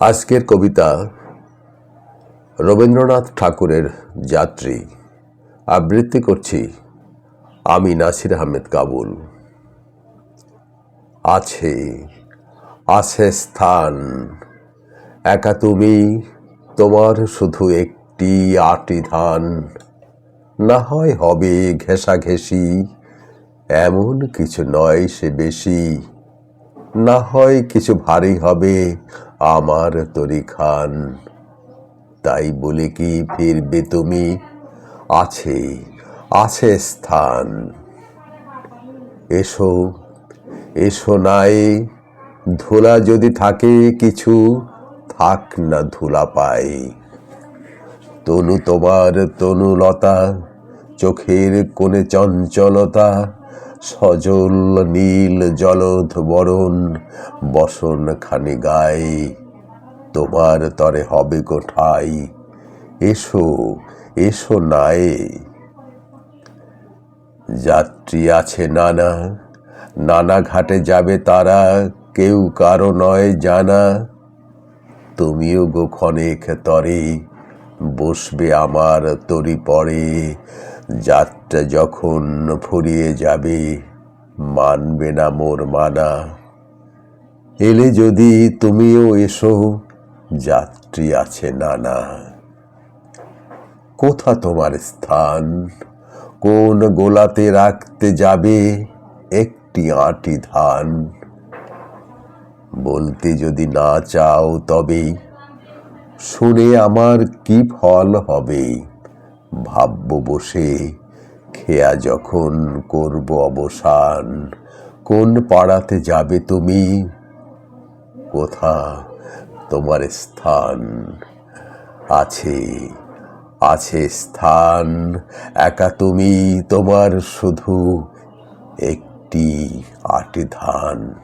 আজকের কবিতা রবীন্দ্রনাথ ঠাকুরের যাত্রী। আবৃত্তি করছি আমি নাসির আহমেদ কাবুল। আছে আছে স্থান। একা তুমি, তোমার শুধু একটি আটি ধান। না হয় হবে ঘেঁষাঘেঁষি, এমন কিছু নয় সে বেশি। না হয় কিছু ভারী হবে, আমার তরি খান তাই বলে কি ফিরবে তুমি? আছে আছে স্থান। এসো এসো নাই, ধুলা যদি থাকে কিছু, থাক না ধুলা পাই। তনু তোমার তনুলতা, চোখের কোণে চঞ্চলতা সজল নীল জলধ বরণ, বসন খানি গায়ে তোমার তরে হবে কোঠাই এসো এসো নাই যাত্রী আছে নানা নানা ঘাটে যাবে তারা, কেউ কারও নয় জানা। তুমিও গো ক্ষণেক তরে, বসবে আমার তরি পরে যাত্রা যখন ফুরিয়ে যাবে, মানবে না মোর মানা। এলে যদি তুমিও এসো, যাত্রী আছে নানা। কোথা তোমার স্থান? কোন গোলাতে রাখতে যাবে একটি আটি ধান? বলতে যদি না চাও তবে, শুনে আমার কি ফল হবে? ভাবব বসে, খেয়া যখন করব অবসান। কোন পাড়াতে যাবে তুমি? কোথা তোমার স্থান? আছে আছে স্থান। একা তুমি তোমার শুধু একটি আটি ধান।